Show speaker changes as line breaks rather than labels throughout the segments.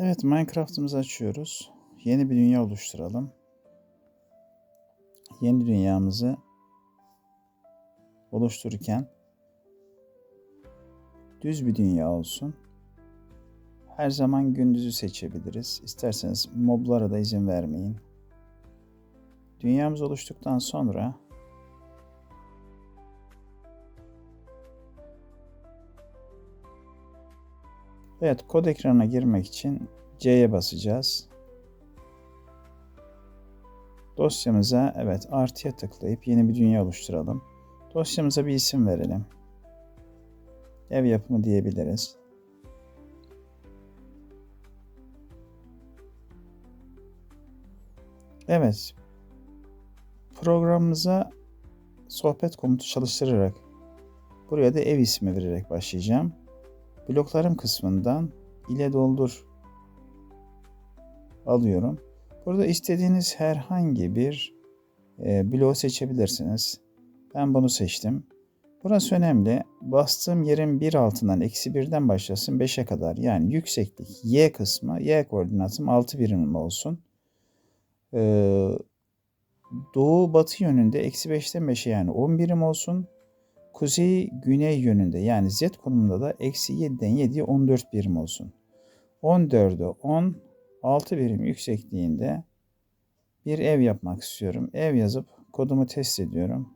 Evet Minecraft'ımızı açıyoruz. Yeni bir dünya oluşturalım. Yeni dünyamızı oluştururken düz bir dünya olsun. Her zaman gündüzü seçebiliriz. İsterseniz moblara da izin vermeyin. Dünyamız oluştuktan sonra Evet, kod ekranına girmek için C'ye basacağız. Dosyamıza evet artıya tıklayıp yeni bir dünya oluşturalım. Dosyamıza bir isim verelim. Ev yapımı diyebiliriz. Evet. Programımıza sohbet komutu çalıştırarak buraya da ev ismi vererek başlayacağım. Bloklarım kısmından ile doldur alıyorum. Burada istediğiniz herhangi bir e, bloğu seçebilirsiniz. Ben bunu seçtim. Burası önemli. Bastığım yerin bir altından eksi birden başlasın 5'e kadar. Yani yükseklik y kısmı y koordinatım 6 birim olsun. Ee, doğu batı yönünde eksi 5'ten 5'e yani 10 birim olsun. Kuzey güney yönünde yani z konumunda da eksi 7'den 7'ye 14 birim olsun. 14'e 10 6 birim yüksekliğinde bir ev yapmak istiyorum. Ev yazıp kodumu test ediyorum.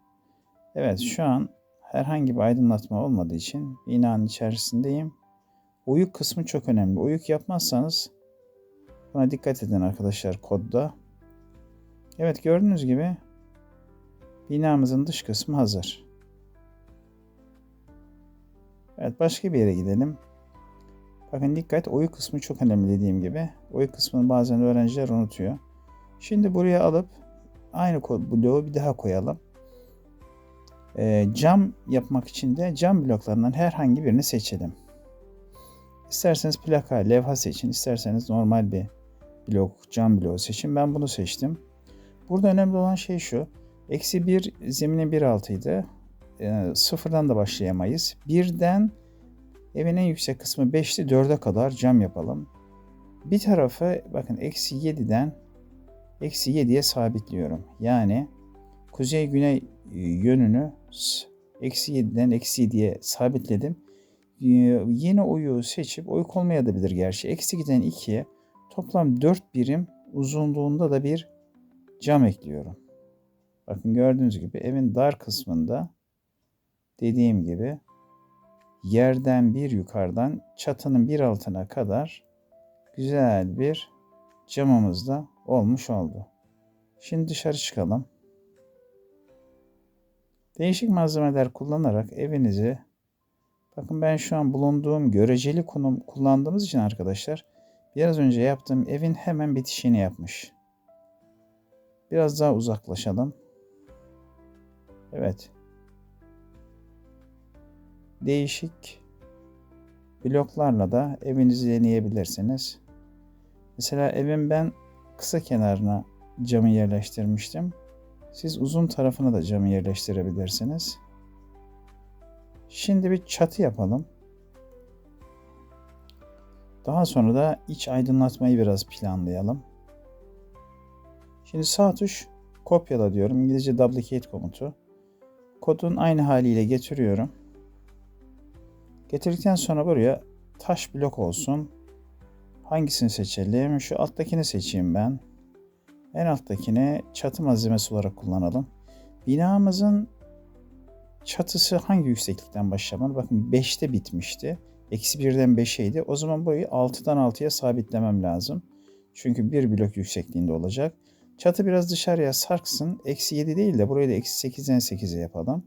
Evet şu an herhangi bir aydınlatma olmadığı için binanın içerisindeyim. Uyuk kısmı çok önemli. Uyuk yapmazsanız buna dikkat edin arkadaşlar kodda. Evet gördüğünüz gibi binamızın dış kısmı hazır. Evet başka bir yere gidelim. Bakın dikkat oyu kısmı çok önemli dediğim gibi. Oyu kısmını bazen öğrenciler unutuyor. Şimdi buraya alıp aynı bloğu bir daha koyalım. E, cam yapmak için de cam bloklarından herhangi birini seçelim. İsterseniz plaka, levha seçin. isterseniz normal bir blok, cam bloğu seçin. Ben bunu seçtim. Burada önemli olan şey şu. Eksi bir zeminin bir altıydı. E, sıfırdan da başlayamayız. Birden evin en yüksek kısmı 5'ti 4'e kadar cam yapalım. Bir tarafı bakın eksi 7'den eksi 7'ye sabitliyorum. Yani kuzey güney e, yönünü eksi 7'den eksi 7'ye sabitledim. E, yeni oyu seçip oyuk olmayabilir gerçi. Eksi 2'den 2'ye toplam 4 birim uzunluğunda da bir cam ekliyorum. Bakın gördüğünüz gibi evin dar kısmında dediğim gibi yerden bir yukarıdan çatının bir altına kadar güzel bir camımız da olmuş oldu. Şimdi dışarı çıkalım. Değişik malzemeler kullanarak evinizi bakın ben şu an bulunduğum göreceli konum kullandığımız için arkadaşlar biraz önce yaptığım evin hemen bitişini yapmış. Biraz daha uzaklaşalım. Evet. Değişik bloklarla da evinizi deneyebilirsiniz. Mesela evin ben kısa kenarına camı yerleştirmiştim. Siz uzun tarafına da camı yerleştirebilirsiniz. Şimdi bir çatı yapalım. Daha sonra da iç aydınlatmayı biraz planlayalım. Şimdi sağ tuş kopyala diyorum. İngilizce duplicate komutu. Kodun aynı haliyle getiriyorum. Getirdikten sonra buraya taş blok olsun. Hangisini seçelim? Şu alttakini seçeyim ben. En alttakini çatı malzemesi olarak kullanalım. Binamızın çatısı hangi yükseklikten başlamalı? Bakın 5'te bitmişti. Eksi 1'den 5'eydi. O zaman burayı 6'dan 6'ya sabitlemem lazım. Çünkü bir blok yüksekliğinde olacak. Çatı biraz dışarıya sarksın. Eksi 7 değil de burayı da eksi 8'den 8'e yapalım.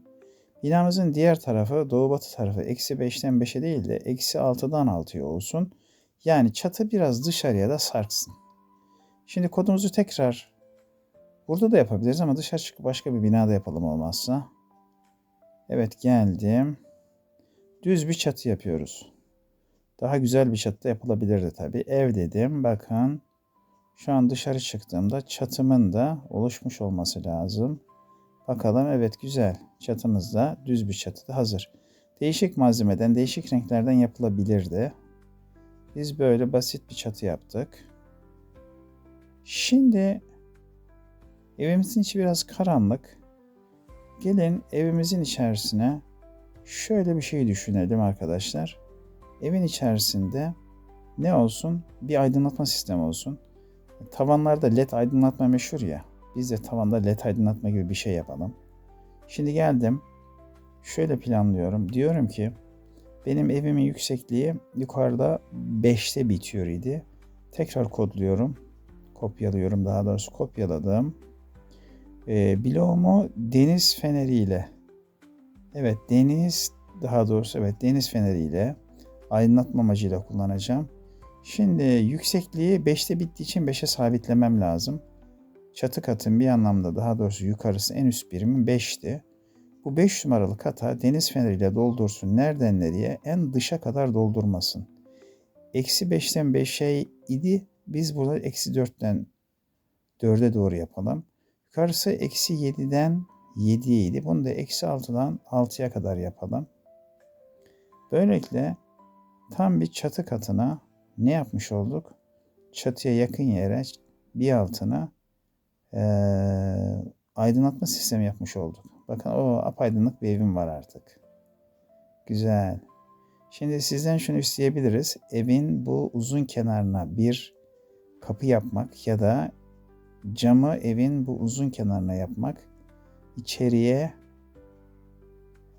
Binamızın diğer tarafı doğu batı tarafı eksi 5'ten 5'e değil de eksi 6'dan 6'ya olsun. Yani çatı biraz dışarıya da sarksın. Şimdi kodumuzu tekrar burada da yapabiliriz ama dışarı çıkıp başka bir binada yapalım olmazsa. Evet geldim. Düz bir çatı yapıyoruz. Daha güzel bir çatı da yapılabilirdi tabii. Ev dedim. Bakın şu an dışarı çıktığımda çatımın da oluşmuş olması lazım. Bakalım evet güzel. Çatımız da düz bir çatı da hazır. Değişik malzemeden, değişik renklerden yapılabilirdi. Biz böyle basit bir çatı yaptık. Şimdi evimizin içi biraz karanlık. Gelin evimizin içerisine şöyle bir şey düşünelim arkadaşlar. Evin içerisinde ne olsun? Bir aydınlatma sistemi olsun. Tavanlarda led aydınlatma meşhur ya. Biz de tavanda led aydınlatma gibi bir şey yapalım. Şimdi geldim. Şöyle planlıyorum. Diyorum ki benim evimin yüksekliği yukarıda 5'te bitiyor idi. Tekrar kodluyorum. Kopyalıyorum daha doğrusu kopyaladım. E, bloğumu deniz feneriyle evet deniz daha doğrusu evet deniz feneriyle aydınlatma amacıyla kullanacağım. Şimdi yüksekliği 5'te bittiği için 5'e sabitlemem lazım. Çatı katın bir anlamda daha doğrusu yukarısı en üst birimin 5'ti. Bu 5 numaralı kata deniz feneriyle doldursun. Nereden nereye? En dışa kadar doldurmasın. Eksi 5'ten 5'e idi. Biz burada eksi 4'ten 4'e doğru yapalım. Yukarısı eksi 7'den 7'ye idi. Bunu da eksi 6'dan 6'ya kadar yapalım. Böylelikle tam bir çatı katına ne yapmış olduk? Çatıya yakın yere bir altına e, aydınlatma sistemi yapmış olduk. Bakın o apaydınlık bir evim var artık. Güzel. Şimdi sizden şunu isteyebiliriz. Evin bu uzun kenarına bir kapı yapmak ya da camı evin bu uzun kenarına yapmak içeriye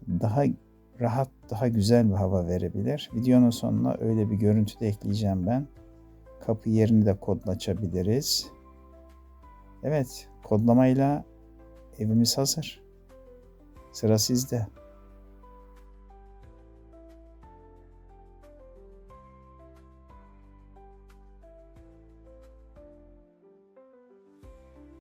daha rahat, daha güzel bir hava verebilir. Videonun sonuna öyle bir görüntü de ekleyeceğim ben. Kapı yerini de kodla açabiliriz. Evet, kodlamayla evimiz hazır. Sıra sizde.